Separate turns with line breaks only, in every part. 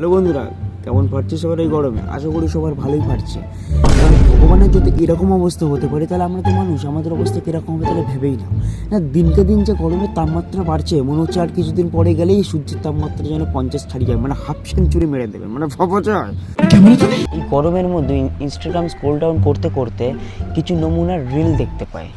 Hello বন্ধুরা কেমন পারছে সবার এই গরমে? আশা করি সবার ভালোই পারছে কারণ ভগবানের যদি এরকম অবস্থা হতে পারে তাহলে আমরা তো মানুষ আমাদের অবস্থা কীরকম হবে তাহলে ভেবেই না না দিনকে দিন যে গরমের তাপমাত্রা বাড়ছে মনে হচ্ছে আর কিছুদিন পরে গেলেই সূর্যের তাপমাত্রা যেন পঞ্চাশ ছাড়িয়ে যায় মানে হাফ সেঞ্চুরি মেরে দেবে মানে এই গরমের মধ্যে ইনস্টাগ্রাম স্ক্রোল ডাউন করতে করতে কিছু নমুনার রিল দেখতে পাই।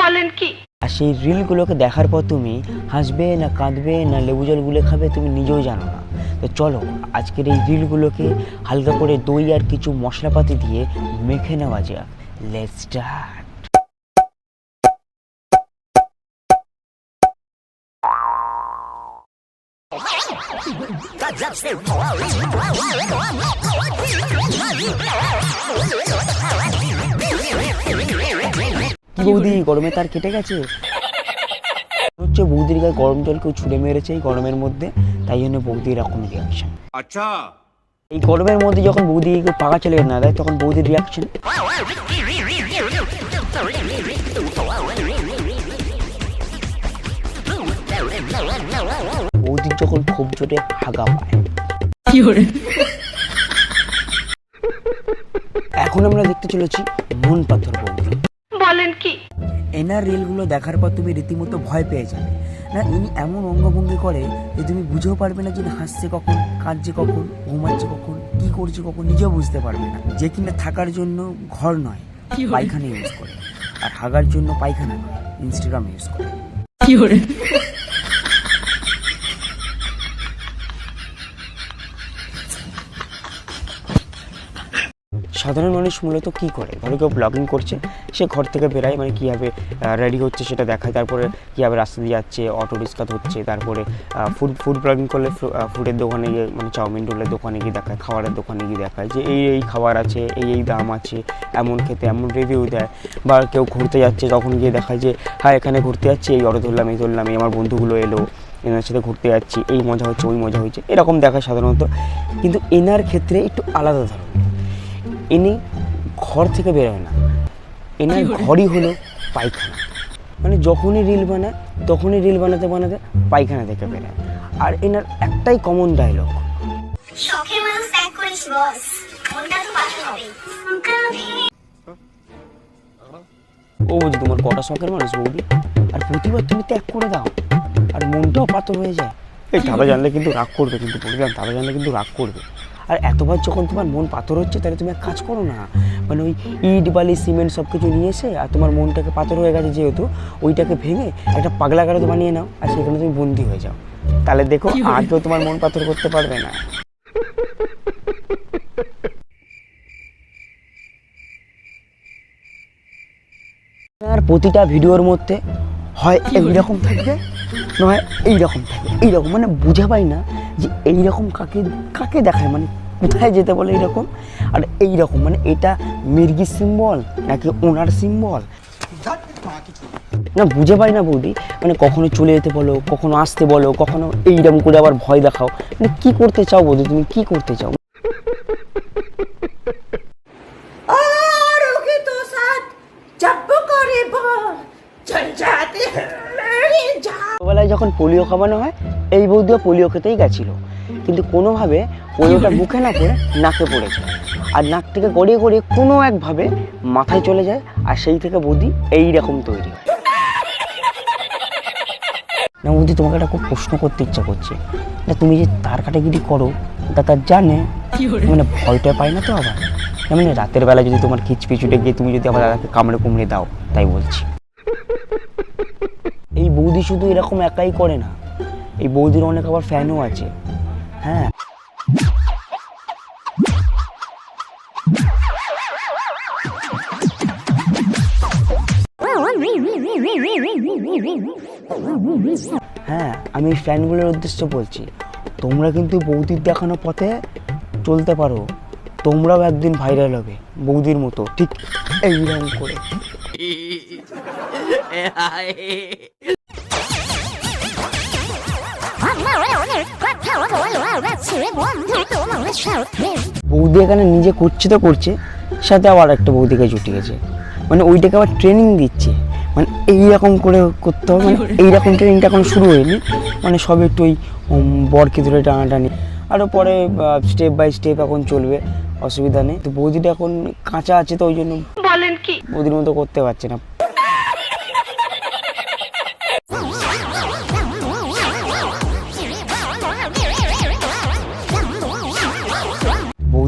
বলেন কি?
আর সেই রিলগুলোকে দেখার পর তুমি হাসবে না কাঁদবে না লেবু জল গুলে খাবে তুমি নিজেও জানো না। তো চলো, আজকের এই রিলগুলোকে হালকা করে দই আর কিছু মশলাপাতি দিয়ে মেখে নেওয়া যাক। লেটস স্টার্ট বৌদি গরমে তার কেটে গেছে? হচ্ছে বৌদির গায়ে গরম জল কেউ ছুঁড়ে মেরেছে এই গরমের মধ্যে তাই জন্য বৌদি এরকম রিয়াকশন
আচ্ছা।
এই গরমের মধ্যে যখন বৌদি কেউ পাকা চলে না দেয় তখন বৌদির রিয়াকশন বৌদির যখন খুব জোরে হাগা পায়। এখন আমরা দেখতে চলেছি মন পাথর বৌদি।
বলেন কি?
এনার রিলগুলো দেখার পর তুমি রীতিমতো ভয় পেয়ে যাবে। না ইনি এমন অঙ্গভঙ্গি করে যে তুমি বুঝেও পারবে না যে হাসছে কখন কাঁদছে কখন ঘুমাচ্ছে কখন কি করছে কখন নিজেও বুঝতে পারবে না। যে কিনা থাকার জন্য ঘর নয় পায়খানা ইউজ করে। আর হাগার জন্য পায়খানা নয় ইনস্টাগ্রাম ইউজ করে। সাধারণ মানুষ মূলত কি করে? ধরো কেউ ব্লগিং করছে, সে ঘর থেকে বেরায় মানে কীভাবে রেডি হচ্ছে সেটা দেখায়, তারপরে কীভাবে রাস্তা দিয়ে যাচ্ছে অটো রিক্সা ধরছে তারপরে ফুড ফুড ব্লগিং করলে ফুডের দোকানে গিয়ে মানে চাউমিন রোলের দোকানে গিয়ে দেখায়, খাবারের দোকানে গিয়ে দেখায় যে এই এই খাবার আছে, এই এই দাম আছে, এমন খেতে, এমন রিভিউ দেয়। বা কেউ ঘুরতে যাচ্ছে, তখন গিয়ে দেখায় যে হ্যাঁ এখানে ঘুরতে যাচ্ছি, এই অটো ধরলাম, এই ধরলাম, এই আমার বন্ধুগুলো এলো, এনার সাথে ঘুরতে যাচ্ছি, এই মজা হচ্ছে, ওই মজা হচ্ছে। এরকম দেখায় সাধারণত। কিন্তু এনার ক্ষেত্রে একটু আলাদা ধরনের। ইনি ঘর থেকে বেরোয় না। এনার ঘরই হলো পায়খানা। মানে যখনই রিল বানায় তখনই রিল বানাতে বানাতে পায়খানা থেকে বেরোয় আর এনার একটাই কমন ডায়লগ
শখের মানুষ ত্যাগ করিস বস মনটা তো পাথর হবে।
ও বুঝি তোমার কটা শখের মানুষ বৌদি? আর প্রতিবার তুমি ত্যাগ করে দাও। আর মনটাও পাথর হয়ে যায়। এই দাদা জানলে কিন্তু রাগ করবে কিন্তু বললাম দাদা জানলে কিন্তু রাগ করবে। আর এতবার যখন তোমার মন পাথর হচ্ছে তাহলে তুমি এক কাজ করো না। মানে ওই ইট বালি সিমেন্ট সব কিছু নিয়ে এসে আর তোমার মনটাকে পাথর হয়ে গেছে যেহেতু ওইটাকে ভেঙে একটা পাগলা গারদ বানিয়ে নাও আর সেখানে তুমি বন্দি হয়ে যাও। তাহলে দেখো আর কেউ তোমার মন পাথর করতে পারবে না। আর প্রতিটা ভিডিওর মধ্যে হয় এইরকম থাকবে নয় এইরকম থাকবে এইরকম। মানে বুঝে পাই না যে এইরকম কাকে কাকে দেখায়? মানে কোথায় যেতে বলে এইরকম? আর এইরকম মানে এটা মির্গি সিম্বল নাকি ওনার সিম্বল? না, বুঝে পাই না বৌদি। মানে কখনো চলে যেতে বলো, কখনো আসতে বলো, কখনো এইরকম করে আবার ভয় দেখাও। মানে কী করতে চাও বৌদি? তুমি কী করতে চাও? যখন পোলিও খাওয়ানো হয় এই বৌদিও পোলিও খেতেই গেছিল। কিন্তু কোনোভাবে পোলিওটা মুখে না পড়ে নাকে পড়েছে আর নাক থেকে গড়িয়ে গড়িয়ে কোনো একভাবে মাথায় চলে যায় আর সেই থেকে বৌদি এই রকম তৈরি হয়। না বৌদি তোমাকে একটা খুব প্রশ্ন করতে ইচ্ছা করছে। না তুমি যে তার কাটাগিরি করো তা তার জানে। মানে ভয়টা পাই না তো আবার? মানে রাতের বেলা যদি তোমার খিচপিচুটে গিয়ে তুমি যদি আবার দাদাকে কামড়ে কুমড়ে দাও তাই বলছি। বৌদি শুধু এরকম একাই করে না, এই বৌদির অনেক আবার ফ্যানও আছে। হ্যাঁ। হ্যাঁ আমি ফ্যানগুলোর উদ্দেশ্য বলছি, তোমরা কিন্তু বৌদির দেখানো পথে চলতে পারো। তোমরাও একদিন ভাইরাল হবে, বৌদির মতো, ঠিক এইরকম করে। বৌদি এখানে নিজে করছে তো করছে সাথে আবার একটা বৌদিকে জুটিয়েছে মানে ওইটাকে আবার ট্রেনিং দিচ্ছে। মানে এইরকম করে করতে হবে মানে এইরকম ট্রেনিংটা এখন শুরু হয়নি। মানে সবে একটু ওই বরকে ধরে টানাটানি। আরও পরে স্টেপ বাই স্টেপ এখন চলবে অসুবিধা নেই। তো বৌদিটা এখন কাঁচা আছে তো ওই জন্য
বলেন কি?
বৌদির মতো করতে পারছে না।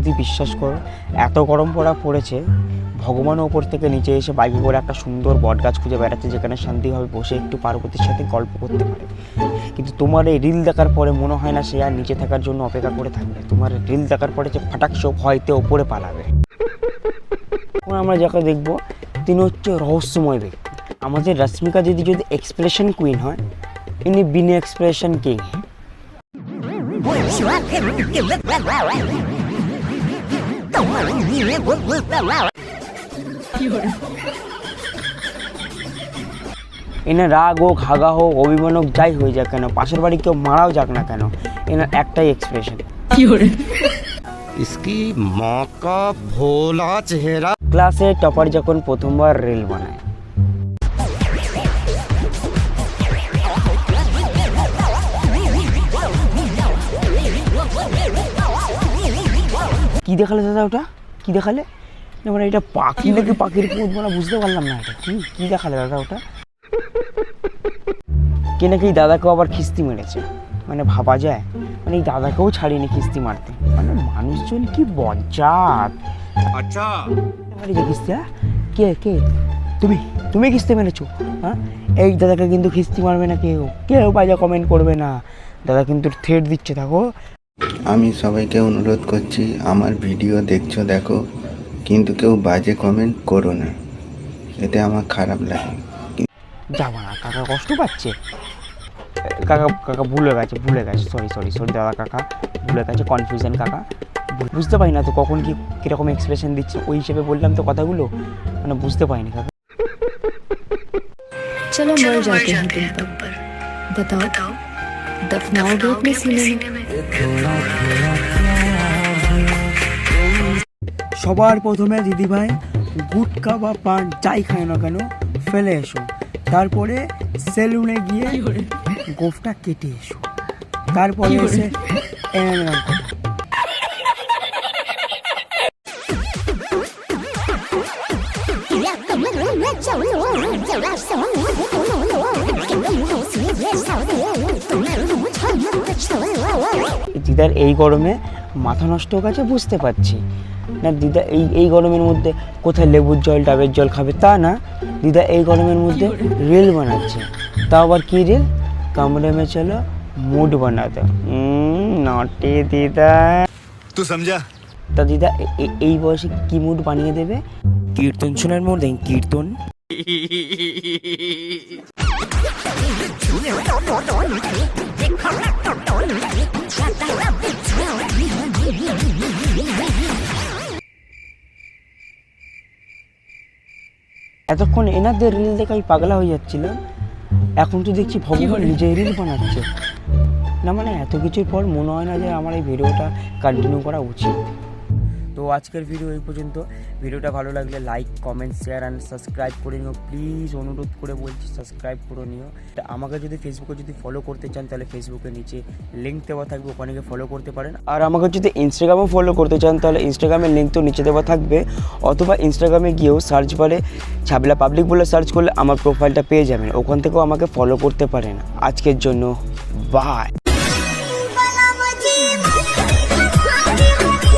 বৌদি বিশ্বাস করো এত গরম পড়া পড়েছে ভগবান ওপর থেকে নিচে এসে বাইকে করে একটা সুন্দর বট গাছ খুঁজে বেড়াচ্ছে যেখানে শান্তিভাবে বসে একটু পার্বতীর সাথে গল্প করতে পারে কিন্তু তোমার এই রিল দেখার পরে মনে হয় না সে আর নিচে থাকার জন্য অপেক্ষা করে থাকবে তোমার রিল দেখার পরে যে ফাটাক সব হয়তো ওপরে পালাবে আমরা যাকে দেখব তিনি হচ্ছে রহস্যময় ব্যক্তি আমাদের রশ্মিকা দিদি যদি এক্সপ্রেশন কুইন হয় ইনি বিনা এক্সপ্রেশন কিং এনার রাগ হোক হাগা হোক অভিমান হোক যাই হয়ে যাক কেন পাশের বাড়ি কেউ মারাও যাক না কেন এনার একটাই এক্সপ্রেশন
ইসকি মাকা ভোলা চেহারা।
ক্লাসে টপার যখন প্রথমবার রেল বানায় কী দেখালে দাদা ওটা? কী দেখালে? মানে এটা পাখি নাকি পাখির কুদ মানে বুঝতে পারলাম না এটা। কী কী দেখালে দাদা ওটা? কে নাকি এই দাদাকেও আবার খিস্তি মেরেছে? মানে ভাবা যায়। মানে এই দাদাকেও ছাড়িনি খিস্তি মারতে। মানে মানুষজন কি বজ্জাত।
আচ্ছা।
মারি যে খিস্তি হ্যাঁ? কে কে? তুমি তুমি খিস্তি মেরেছো? হ্যাঁ? এই দাদাকে কিন্তু খিস্তি মারবে না কেউ। কেউ বাজা কমেন্ট করবে না। দাদা কিন্তু থ্রেট দিচ্ছে থাকো
আমি সবাইকে অনুরোধ করছি আমার ভিডিও দেখছো দেখো কিন্তু কেউ বাজে কমেন্ট করো না এতে আমার খারাপ লাগে
যাবো না কাকা কষ্ট পাচ্ছে কাকা কাকা ভুলে গেছে ভুলে গেছে সরি সরি সরি দাদা কাকা ভুলে গেছে কনফিউশন কাকা বু- বুঝতে পারি না তো কখন কি কীরকম এক্সপ্রেশন দিচ্ছে ওই হিসেবে বললাম তো কথাগুলো মানে বুঝতে পারিনি কাকা
चलो मर जाते हैं तुम पर बताओ दफनाओगे अपने सीने में
সবার প্রথমে দিদিভাই গুটকা বা পান যাই খায় না কেন ফেলে এসো তারপরে সেলুনে গিয়ে গোফটা কেটে এসো তারপরে এসে দিদার এই গরমে মাথা নষ্ট হয়ে গেছে বুঝতে পারছি। না দিদা এই এই গরমের মধ্যে কোথায় লেবুর জল ডাবের জল খাবে তা না। দিদা এই গরমের মধ্যে রেল বানাচ্ছে। তা আবার কী রেল? কামড়ে মে চলো মুড বানাতে। নটে দিদা।
তুই সমঝা
তা দিদা এই বয়সে কি মুড বানিয়ে দেবে? কীর্তন শোনার মধ্যে কীর্তন। এতক্ষণ এনাদের রিল দেখে আমি পাগলা হয়ে যাচ্ছিলাম। এখন তো দেখছি ভগবান নিজেই রিল বানাচ্ছে। না মানে এত কিছুর পর মনে হয় না যে আমার এই ভিডিওটা কন্টিনিউ করা উচিত। তো আজকের ভিডিও এই পর্যন্ত। ভিডিওটা ভালো লাগলে like comment share and subscribe করে নিও। প্লিজ অনুরোধ করে বলছি সাবস্ক্রাইব করে নিও। আমাকে যদি ফেসবুকে যদি ফলো করতে চান, তাহলে ফেসবুকের নিচে লিঙ্ক দেওয়া থাকবে, ওখানে গিয়ে ফলো করতে পারেন। আর আমাকে যদি ইনস্টাগ্রামে ফলো করতে চান, তাহলে ইনস্টাগ্রামের লিঙ্ক তো নিচে দেওয়া থাকবে। অথবা ইনস্টাগ্রামে গিয়েও সার্চ বারে ছাবলা পাবলিক বলে সার্চ করলে আমার প্রোফাইলটা পেয়ে যাবেন। ওখান থেকেও আমাকে ফলো করতে পারেন। আজকের জন্য বাই